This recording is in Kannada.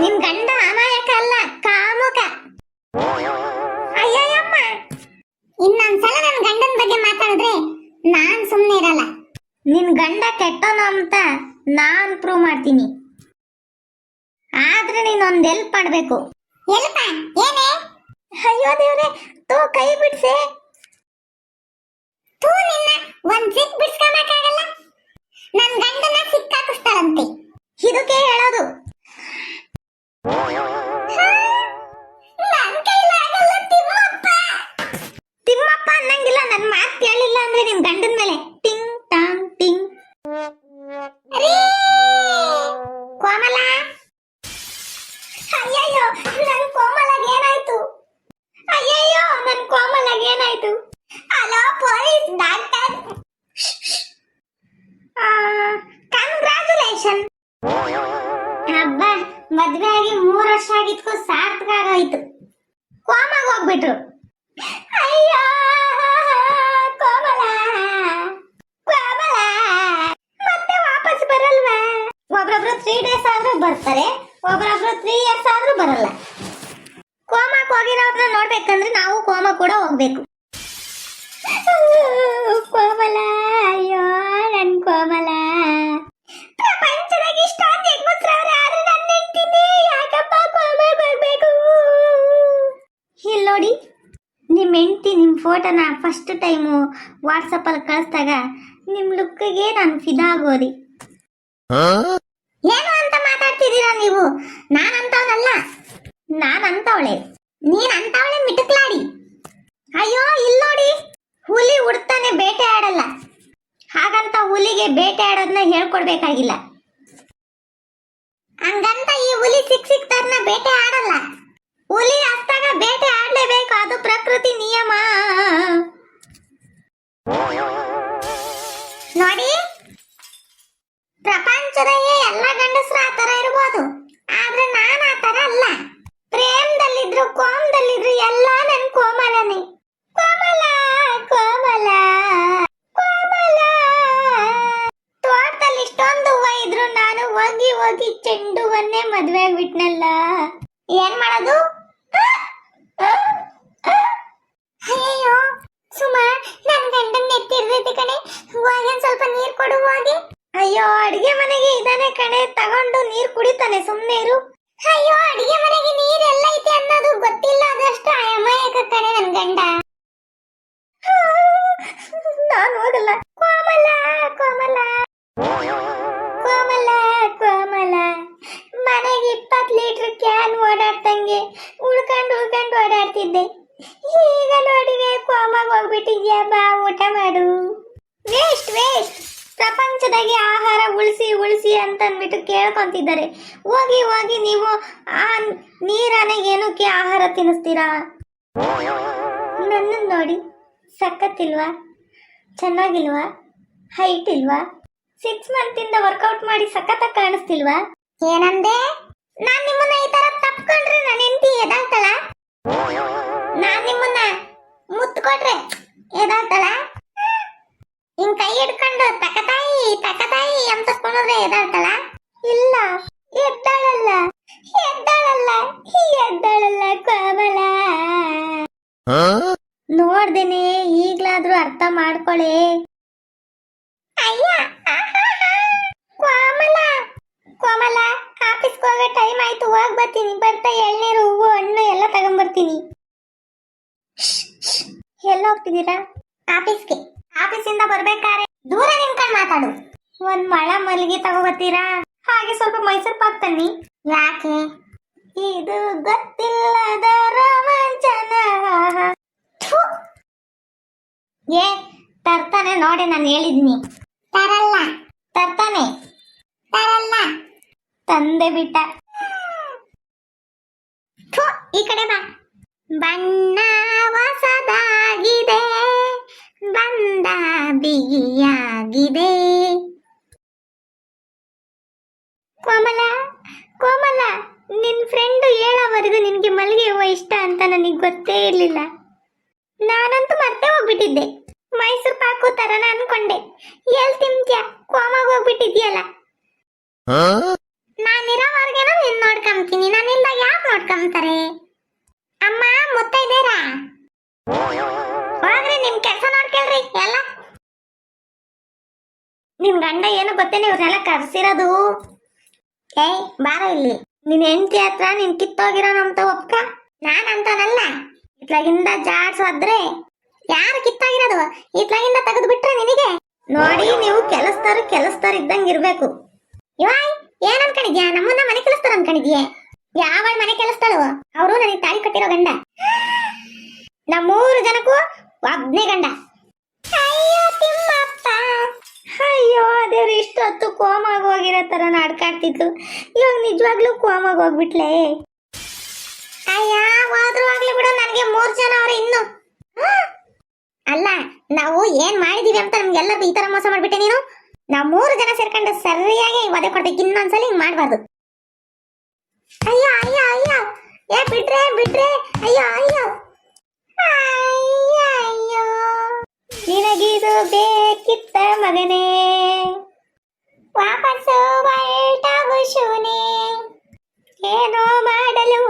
ನಿನ್ ಗಂಡ ಅಮಾಯಕ ಅಲ್ಲ ಕಾಮುಕ. ಅಯ್ಯಯ್ಯಮ್ಮ. ಇನ್ನೊಂದ್ಸಲ ನನ್ ಗಂಡನ ಬಗ್ಗೆ ಮಾತಾಡಿದ್ರೆ ನಾನ್ ಸುಮ್ನೆ ಇರಲ್ಲ. ನಿನ್ ಗಂಡ ಕೆಟ್ಟನು ಅಂತ ನಾನ್ ಪ್ರೂವ್ ಮಾಡ್ತೀನಿ. ಆದ್ರೆ ನೀನ್ ಒಂದ್ ಎಲ್ಪ್ ಮಾಡ್ಬೇಕು. ಎಲ್ಪ ಏನೇ? ಅಯ್ಯೋ ದೇವ್ರೆ ತೋ ಕೈ ಬಿಡ್ಸೆ. ನನ್ ಮಾತ್ ಕೇಳಿಲ್ಲ ಅಂದ್ರೆ ನಿಮ್ಮ ಗಂಡನ ಮೇಲೆ ಟಿಂಗ್ ಟಾಂಗ್ ಟಿಂಗ್. ಕೋಮಲ! ಅಯ್ಯಯ್ಯೋ, ನನ್ ಕೋಮಲಗ್ ಏನಾಯ್ತು? ಅಯ್ಯಯ್ಯೋ, ನನ್ ಕೋಮಲಗ್ ಏನಾಯ್ತು? Hello, police doctor! ಕಂಗ್ರಾಚುಲೇಷನ್ ಹಬ್ಬ ಮದ್ವೆ ಆಗಿ ಮೂರ್ ವರ್ಷ ಆಗಿದ್ಕೋ ಸಾರ್ಥಕ ಆಗೋಯ್ತು. ಕೋಮಾಗ ಹೋಗ್ಬಿಟ್ರು. ಅಯ್ಯೋ! ಕೋಮಲ. ಕೋಮಲ. ಮತ್ತೆ ವಾಪಸ್ ಬರಲ್ವಾ? ಒಬ್ರೊಬ್ರು ತ್ರೀ ಡೇಸ್ ಆದ್ರೂ ಬರ್ತಾರೆ, ಒಬ್ರೊಬ್ರು ತ್ರೀ ಇಯರ್ಸ್ ಆದ್ರೂ ಬರಲ್ಲ. ಕೋಮಕ್ ಹೋಗಿರೋರ್ನ ನೋಡ್ಬೇಕಂದ್ರೆ ನಾವು ಕೋಮ ಕೂಡ ಹೋಗ್ಬೇಕು. ಕೋಮಲ, ಅಯ್ಯೋ, ನನ್ ಕೋಮಲ. ಪ್ರಪಂಚದಾಗ ಇಷ್ಟೊಂದು ಹೆಣ್ಮಕ್ಳವ್ರೆ ಆದ್ರೆ ನನ್ನ ಯಾಕಪ್ಪ ಕೋಮಾಗ್ ಹೋಗ್ಬೇಕು? ಇಲ್ಲಿ ನೋಡಿ ನಿಮ್ಮ ಹೆಂಡ್ತಿ ನಿಮ್ಮ ಫೋಟೋನ ಫಸ್ಟ್ ಟೈಮು ವಾಟ್ಸಪ್ಪಲ್ಲಿ ಕಳಿಸ್ದಾಗ ನಿಮ್ಮ ಲುಕ್ಕಿಗೆ ನಾನು ಫಿದಾ ಆಗೋರಿ. ಏನು ಅಂತ ಮಾತಾಡ್ತಿದ್ದೀರಾ ನೀವು? ನಾನಂತವನಲ್ಲ ನಾನಂತವಳೆ ನಾನು ಅಂತವಳೆ. ಮಿಟುಕ್ಲಾಡಿ. ಅಯ್ಯೋ ಇಲ್ಲಿ ನೋಡಿ. ಹುಲಿ ಹುಡ್ತಾನೆ ಬೇಟೆ ಆಡಲ್ಲ. ಹಾಗಂತ ಹುಲಿಗೆ ಬೇಟೆ ಆಡೋದನ್ನ ಹೇಳ್ಕೊಡ್ಬೇಕಾಗಿಲ್ಲ. ಹಂಗಂತ ಈ ಹುಲಿ ಸಿಕ್ ಸಿಕ್ತಾರನ್ನ ಬೇಟೆ ಆಡಲ್ಲ. ಹುಲಿ ಹತ್ತಾಗ ಬೇಟೆ ಆಡ್ಲೇಬೇಕು ಅದು ಪ್ರಕೃತಿ ನಿಯಮ. ನೋಡಿ, ಪ್ರಪಂಚದ ಎಲ್ಲ ಗಂಡಸರು ಆತರ ತರ ಇರ್ಬೋದು. ಆದ್ರೆ ನಾನು ಆ ತರ ಅಲ್ಲ. ಪ್ರೇಮದಲ್ಲಿದ್ರು, ಕೋಮದಲ್ಲಿದ್ರು ಎಲ್ಲ ನನ್ ಕೋಮಲನೆ. ಕೋಮಲ ಕೋಮಲ ಕೋಮಲ ತೋಟದಲ್ಲಿ ಇಷ್ಟೊಂದು ಹೂವ ಇದ್ರು ನಾನು ಹೋಗಿ ಹೋಗಿ ಚೆಂಡು ಹೂವನ್ನೇ ಮದ್ವೆ ಆಗ್ಬಿಟ್ನಲ್ಲ ಏನ್ ಮಾಡೋದು ಅಯ್ಯೋ ಸುಮಾ ನನ್ ಗಂಡನ್ ಎತ್ತಿರ್ತೈತಿ ಕಣೆ ಹೋಗಿ ಸ್ವಲ್ಪ ನೀರ್ ಕೊಡು ಹೋಗಿ ಅಯ್ಯೋ ಅಡಿಗೆ ಮನೆಗೆ ಇದಾನೆ ಕಣೆ, ತಗೊಂಡು ನೀರ್ ಕುಡಿತಾನೆ ಸುಮ್ಮನೆ ಇರು. ಅಯ್ಯೋ, ಅಡಿಗೆ ಮನೆಗೆ ನೀರ್ ಎಲ್ಲ ಐತೆ ಅನ್ನೋದು ಗೊತ್ತಿಲ್ಲ, ಅದಷ್ಟು ಅಮಾಯಕ ಕಣೆ ನನ್ ಗಂಡ. ನಾನು ಹೋಗಲ್ಲ. ಕೋಮಲ ಕೋಮಲ. ಕೋಮಲ ಕೋಮಲ. ಮನೆಗೆ ಇಪ್ಪತ್ತು ಲೀಟರ್ ಕ್ಯಾನ್ ಓಡಾಡ್ತಂಗೆ. ಉಳ್ಕೊಂಡು ಉಳ್ಕೊಂಡು ಓಡಾಡ್ತಿದ್ದೆ. ಈಗ ನೋಡಿದೆ, ಕೋಮಾಗ ಹೋಗ್ಬಿಟ್ಟಿದ್ಯಾ ಬಾ ಊಟ ಮಾಡು ವೇಸ್ಟ್ ವೇಸ್ಟ್ ಪ್ರಪಂಚದಾಗೆ ಆಹಾರ ಉಳಿಸಿ ಉಳಿಸಿ ಅಂತ ಅಂದ್ಬಿಟ್ಟು ಕೇಳ್ಕೊಂತಿದ್ದಾರೆ. ಹೋಗಿ ಹೋಗಿ ನೀವು ಆ ನೀರನೆ ಏನಕ್ಕೆ ಆಹಾರ ತಿನ್ನಿಸ್ತೀರಾ? ನನ್ನನ್ನು ನೋಡಿ ಸಖತ್ತಿಲ್ವಾ? ಚೆನ್ನಾಗಿಲ್ವಾ? ಹೈಟ್ ಇಲ್ವಾ? ಸಿಕ್ಸ್ ಮಂತಿಂದ ವರ್ಕೌಟ್ ಮಾಡಿ ಸಖತ್ತಾಗಿ ಕಾಣಿಸ್ತಿಲ್ವಾ? ಏನಂದೆ? ನಾನ್ ನಿಮ್ಮನ್ನ ಈ ತರ ತಪ್ಕೊಂಡ್ರೆ ನನ್ನ ಹೆಂಡತಿ ಎದಾಳ್ತಾಳ ನಾನ್ ನಿಮ್ಮನ್ನ ಮುತ್ಕೊಂಡ್ರೆ ಎದಾಳ್ತಾಳ ಹಿಂಗ್ ಕೈ ಹಿಡ್ಕೊಂಡು ತಕತಾಯಿ ತಕತಾಯಿ ಅಂತ ಕುಣಿದ್ರೆ ಎದ್ದಾಳ್ತಾಳ ಇಲ್ಲ. ಎದ್ದಾಳಲ್ಲ. ಎದ್ದಾಳಲ್ಲ. ಎದ್ದಾಳಲ್ಲ ಕೋಮಲ. ನೋಡ್ದೇನೆ ಈಗ್ಲಾದ್ರೂ ಅರ್ಥ ಮಾಡ್ಕೊಳ್ಳಿ ಅಯ್ಯ. ಕೋಮಲ. ಕೋಮಲ ಆಫೀಸ್ಗೆ ಹೋಗೋ ಟೈಮ್ ಆಯ್ತು. ಹೋಗ್ ಬರ್ತೀನಿ. ಬರ್ತಾ ಎಳ್ನೀರು ಹೂವು ಹಣ್ಣು ಎಲ್ಲ ತಗೊಂಬರ್ತೀನಿ. ಎಲ್ಲ ಹೋಗ್ತಿದ್ದೀರಾ ಆಫೀಸ್ಗೆ. ಆಫೀಸಿಂದ ಬರ್ಬೇಕಾರೆ ದೂರ ನಿಂತ್ಕೊಂಡು ಮಾತಾಡು. ಒಂದ್ ಮಳ ಮಲ್ಲಿಗೆ ತಗೋಬತ್ತೀರಾ? ಹಾಗೆ ಸ್ವಲ್ಪ ಮೈಸೂರು ಪಾಕ್ ತನ್ನಿ. ಯಾಕೆ? ಇದು ಗೊತ್ತಿಲ್ಲದ ರೋಮಾಂಚನ. ಏ ತರ್ತಾನೆ ನೋಡಿ ನಾನು ಹೇಳಿದ್ನಿ. ತರಲ್ಲ. ತರ್ತಾನೆ. ತರಲ್ಲ. ತಂದೆ ಬಿಟ್ಟ. ಈ ಕಡೆ ಬಾ. ಬಣ್ಣ ಹೊಸದಾಗಿದೆ ಇಷ್ಟ ಅಂತ ನನಗೆ ಗೊತ್ತೇ ಇರಲಿಲ್ಲ. ನಾನಂತೂ ಮತ್ತೆ ಹೋಗ್ಬಿಟ್ಟಿದ್ದೆ. ಮೈಸೂರು ಪಾಕು ತರನ ಅನ್ಕೊಂಡೆ. ಎಲ್ ತಿಂತ್ಯ ಕೋಮಾಗ ಹೋಗ್ಬಿಟ್ಟಿದ್ಯಲ್ಲ. ನಾನಿರೋವರ್ಗೇನೋ ನಿನ್ ನೋಡ್ಕೊಂತೀನಿ ನಾನಿಲ್ಲ ಯಾಕೆ ನೋಡ್ಕೊಂತಾರೆ ಅಮ್ಮ ಇದ್ದೀರಾ ಹೋಗ್ರಿ ನಿಮ್ ಕೆಲಸ ನೋಡ್ಕೊಳ್ರಿ ಎಲ್ಲ. ನಿಮ್ ಗಂಡ ಏನು ಗೊತ್ತೇನೆ ಇವ್ರನ್ನೆಲ್ಲ ಕರ್ಸಿರೋದು? ಏಯ್ ಬಾರ ಇಲ್ಲಿ. ನಿನ್ ಹೆಂಡತಿ ಹತ್ರ ನಿನ್ ಕಿತ್ತೋಗಿರೋ ನಮ್ತ ಒಪ್ಕ. ನಾನ್ ಅಂತಾನಲ್ಲ ಇತ್ಲಾಗಿಂದ ಜಾಡ್ಸೋದ್ರೆ ಯಾರು ಕಿತ್ತಾಗಿರೋದು? ಇತ್ಲಾಗಿಂದ ತೆಗೆದು ಬಿಟ್ರೆ ನಿನಗೆ? ನೋಡಿ, ನೀವು ಕೆಲಸದವ್ರು ಕೆಲಸದವ್ರು ಇದ್ದಂಗೆ ಇರ್ಬೇಕು ಇವಾಯ್, ಏನ್ ಅನ್ಕೊಂಡಿದ್ಯಾ? ನಮ್ಮನ್ನ ಮನೆ ಕೆಲಸದವ್ರು ಅನ್ಕೊಂಡಿದ್ಯೆ? ಯಾವ ಮನೆ ಕೆಲಸದಳು ಅವರು ನನಗೆ ತಾಳಿ ಕಟ್ಟಿರೋ ಗಂಡ. ನಮ್ಮ ಮೂರು ಜನಕ್ಕೂ ಒಬ್ನೇ ಗಂಡ. ಅಯ್ಯೋ ತಿಮ್ಮಪ್ಪ. ಅಯ್ಯೋ, ದೇವ್ರು, ಇಷ್ಟೊತ್ತು ಕೋಮಾಗ ಹೋಗಿರೋ ತರ ನಾಡ್ಕಾಡ್ತಿದ್ಲು. ಇವಾಗ ನಿಜವಾಗ್ಲೂ ಕೋಮಾಗ ಹೋಗ್ಬಿಟ್ಲೆ? ಅಯ್ಯ, ಹೋದ್ರು ಆಗ್ಲಿ ಬಿಡು, ನನಗೆ ಮೂರ್ ಜನ ಅವ್ರೆ ಇನ್ನು. ಅಲ್ಲ, ನಾವು ಏನ್ ಮಾಡಿದೀವಿ ಅಂತ ನಮ್ಗೆಲ್ಲರಿಗೂ ಈ ತರ ಮೋಸ ಮಾಡ್ಬಿಟ್ಟೆ ನೀನು? ನಾವ್ ಮೂರು ಜನ ಸೇರ್ಕೊಂಡು ಸರಿಯಾಗಿ ಒದೆ ಕೊಡ್ಬೇಕು, ಇನ್ನೊಂದ್ಸಲ ಹಿಂಗ್ ಮಾಡ್ಬಾರ್ದು. ಅಯ್ಯ ಅಯ್ಯ ಅಯ್ಯ. ಏ, ಬಿಟ್ರೆ ಬಿಟ್ರೆ. ಅಯ್ಯೋ ಅಯ್ಯೋ. ಅಯ್ಯೋ ನಿನಗಿದು ಬೇಕಿತ್ತ ಮಗನೇ? ವಾಪಸ್ಸು ಹೊರಟಾಗು ಶೂನೆ. ಏನೋ ಮಾಡಲು